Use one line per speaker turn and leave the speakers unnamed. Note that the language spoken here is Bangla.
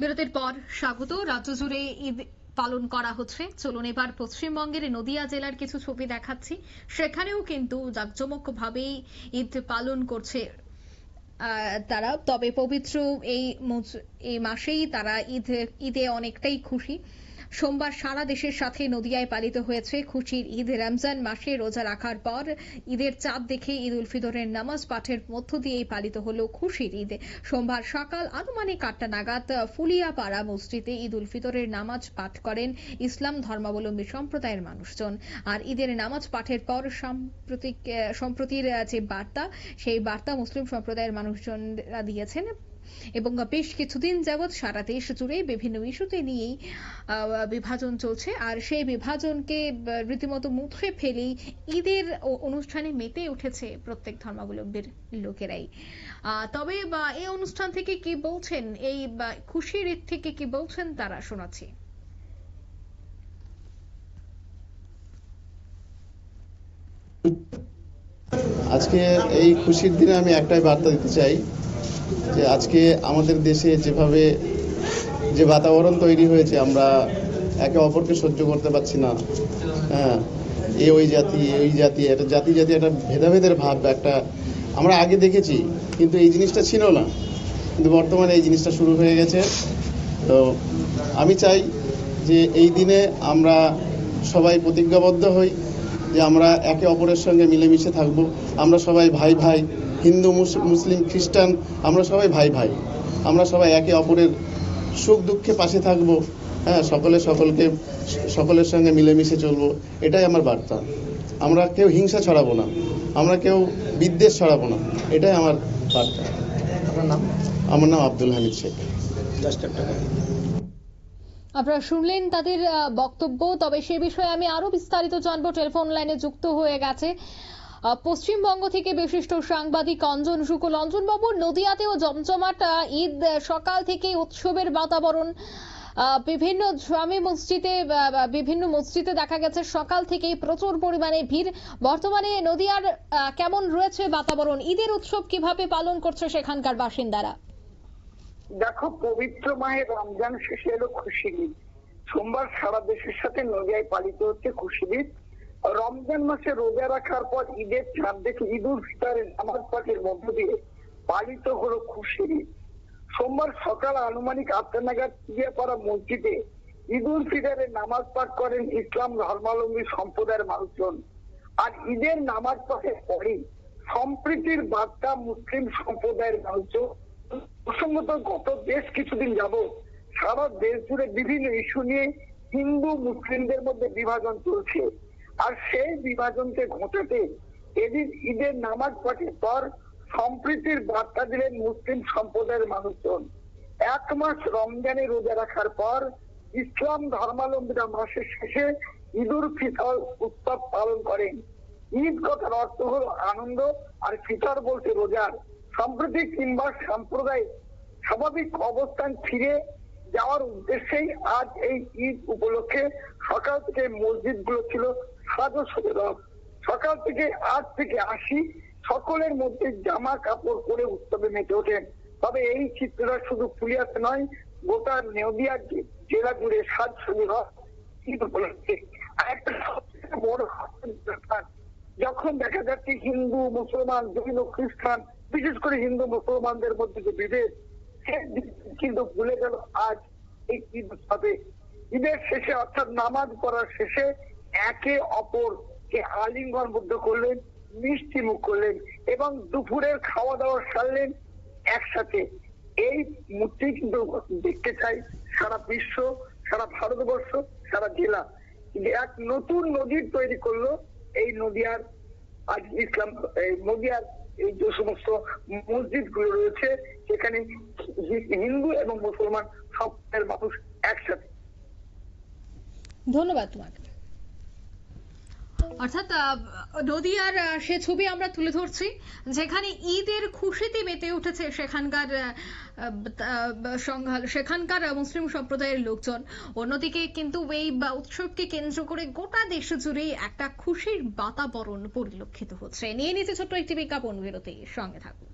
বিরতির পর স্বাগত। রাজ্য জুড়ে ঈদ পালন করা হচ্ছে। চলুন এবার পশ্চিমবঙ্গের নদিয়া জেলার কিছু ছবি দেখাচ্ছি। সেখানেও কিন্তু জাঁকজমকভাবেই ঈদ পালন করছে তারা। তবে পবিত্র এই এই মাসেই তারা ঈদ ঈদে অনেকটাই খুশি। সোমবার সারা দেশের সাথে নদিয়ায় পালিত হয়েছে খুশির ঈদ রমজান মাসে রোজা রাখার পর ঈদের চাঁদ দেখে ঈদ উল ফিতরের নামাজ পাঠের মধ্য দিয়েই পালিত হলো খুশির ঈদ। সোমবার সকাল আনুমানিক আটটা নাগাদ ফুলিয়াপাড়া মসজিদে ঈদ উল ফিতরের নামাজ পাঠ করেন ইসলাম ধর্মাবলম্বী সম্প্রদায়ের মানুষজন। আর ঈদের নামাজ পাঠের পর সাম্প্রতিক সম্প্রতির যে বার্তা, সেই বার্তা মুসলিম সম্প্রদায়ের মানুষজনরা দিয়েছেন। এবং বেশ কিছুদিন যাবৎ সারা দেশ জুড়ে বিভিন্ন ইস্যুতে নিয়েই বিভাজন চলছে। আর সেই বিভাজনকে রীতিমতো মুখে ফেলেই ঈদের অনুষ্ঠানে মেতে উঠেছে প্রত্যেক ধর্মাবলম্বীর লোকেরাই। তবে এই অনুষ্ঠান থেকে কি বলছেন? এই খুশির ঈদ থেকে কি বলছেন তারা? শোনাচ্ছি।
আজকে এই খুশির দিনে আমি একটাই বার্তা দিতে চাই। যে আজকে আমাদের দেশে যেভাবে যে বাতাবরণ তৈরি হয়েছে, আমরা একে অপরকে সহ্য করতে পারছি না। হ্যাঁ এ ওই জাতি, এ ওই জাতি এটা জাতি জাতি, একটা ভেদাভেদের ভাব একটা আমরা আগে দেখেছি, কিন্তু এই জিনিসটা ছিল না। কিন্তু বর্তমানে এই জিনিসটা শুরু হয়ে গেছে। তো আমি চাই যে এই দিনে আমরা সবাই প্রতিজ্ঞাবদ্ধ হই যে আমরা একে অপরের সঙ্গে মিলেমিশে থাকব। আমরা সবাই ভাই ভাই হিন্দু মুস- মুসলিম খ্রিস্টান আমরা সবাই ভাই ভাই। আমরা সবাই একে অপরের সুখ দুঃখে পাশে থাকব হ্যাঁ সকলে সকলকে সকলের সঙ্গে মিলেমিশে চলবো এটাই আমার বার্তা। আমরা কেউ হিংসা ছড়াবো না আমরা কেউ বিদ্বেষ ছড়াবো না এটাই আমার বার্তা। আমার নাম আব্দুল হামিদ শেখ।
আপনারা শুনলেন তাদের বক্তব্য তবে সে বিষয়ে আমি আরও বিস্তারিত জানব। টেলিফোন লাইনে যুক্ত হয়ে গেছে। পশ্চিমবঙ্গ থেকে বিশিষ্ট সাংবাদিক অঞ্জন শুকুল। অঞ্জন বাবু নদিয়াতেও জমজমাট ঈদ সকাল থেকে উৎসবের বাতাবরণ বিভিন্ন জামে মসজিদে বিভিন্ন মসজিদে দেখা গেছে সকাল থেকেই প্রচুর পরিমাণে ভিড়। বর্তমানে নদিয়ার কেমন রয়েছে বাতাবরণ? ঈদের উৎসব কীভাবে পালন করছে সেখানকার বাসিন্দারা?
দেখো, পবিত্র মায়ের রমজান শেষে এলো ঈদ। সোমবার সারা দেশের সাথে নদিয়ায় পালিত হচ্ছে ঈদ। রমজান মাসে রোজা রাখার পর ঈদের চাঁদ দেখে ঈদ উল ফিতরের নামাজ পাঠের মধ্য দিয়ে পালিত হলো ঈদ সোমবার সকাল আনুমানিক আটটা চিড়িয়াপাড়া মসজিদে ঈদ উল ফিতরের নামাজ পাঠ করেন ইসলাম ধর্মাবলম্বী সম্প্রদায়ের মানুষজন। আর ঈদের নামাজ পাঠের পরেই সম্প্রীতির বার্তা মুসলিম সম্প্রদায়ের মানুষজন। প্রসঙ্গত গত বেশ কিছুদিন যাব সারা দেশ জুড়ে বিভিন্ন ইস্যু নিয়ে হিন্দু মুসলিমদের মধ্যে বিভাজন চলছে। আর সেই বিভাজনকে ঘটাতে এদিন ঈদের নামাজ পাঠের পর সম্প্রীতির বার্তা দিলেন মুসলিম সম্প্রদায়ের মানুষজন। এক মাস রমজানে রোজা রাখার পর ইসলাম ধর্মাবলম্বীরা মাসের শেষে ঈদ উল ফিতর উৎসব পালন করেন। ঈদ কথার অর্থ হল আনন্দ আর ফিতর বলতে রোজার। সম্প্রতি কিংবা সাম্প্রদায়িক স্বাভাবিক অবস্থান ফিরে যাওয়ার উদ্দেশ্যেই আজ এই ঈদ উপলক্ষে সকাল থেকে মসজিদগুলো ছিল সাজো সকাল থেকে আজ থেকে আসি, সকলের মধ্যে জামা কাপড় পরে উৎসবে মেতে ওঠেন। তবে এই চিত্রটা শুধু পুলিয়াতে নয়, গোটা নদিয়া জেলা জুড়ে সাজসজ্জি হয় ঈদ উপলক্ষে। যখন দেখা যাচ্ছে হিন্দু, মুসলমান বিভিন্ন খ্রিস্টান, বিশেষ করে হিন্দু, মুসলমানদের মধ্যে যে বিভেদ কিন্তু ভুলে গেল আজ এই ঈদ উৎসবে। ঈদের শেষে, অর্থাৎ নামাজ পড়ার শেষে একে অপরকে আলিঙ্গনবদ্ধ করলেন, মিষ্টি মুখ করলেন এবং দুপুরের খাওয়া দাওয়া সারলেন একসাথে। এই মূর্তি কিন্তু দেখতে চাই সারা বিশ্ব, সারা ভারতবর্ষ, সারা জেলা। যে এক নতুন নদীর তৈরি করল এই নদিয়ার আজ ইসলাম নদিয়ার এই যে সমস্ত মসজিদগুলো রয়েছে, সেখানে হিন্দু এবং মুসলমান সব মানুষ একসাথে।
ধন্যবাদ তোমাকে। অর্থাৎ নদিয়ার সে ছবি আমরা তুলে ধরছি, যেখানে ঈদের খুশিতে মেতে উঠেছে সেখানকার সেখানকার মুসলিম সম্প্রদায়ের লোকজন। অন্যদিকে কিন্তু এই উৎসবকে কেন্দ্র করে গোটা দেশ জুড়েই একটা খুশির বাতাবরণ পরিলক্ষিত হচ্ছে। নিয়ে নিতে ছোট্ট একটি বিজ্ঞাপন বিরতি সঙ্গে থাকুন।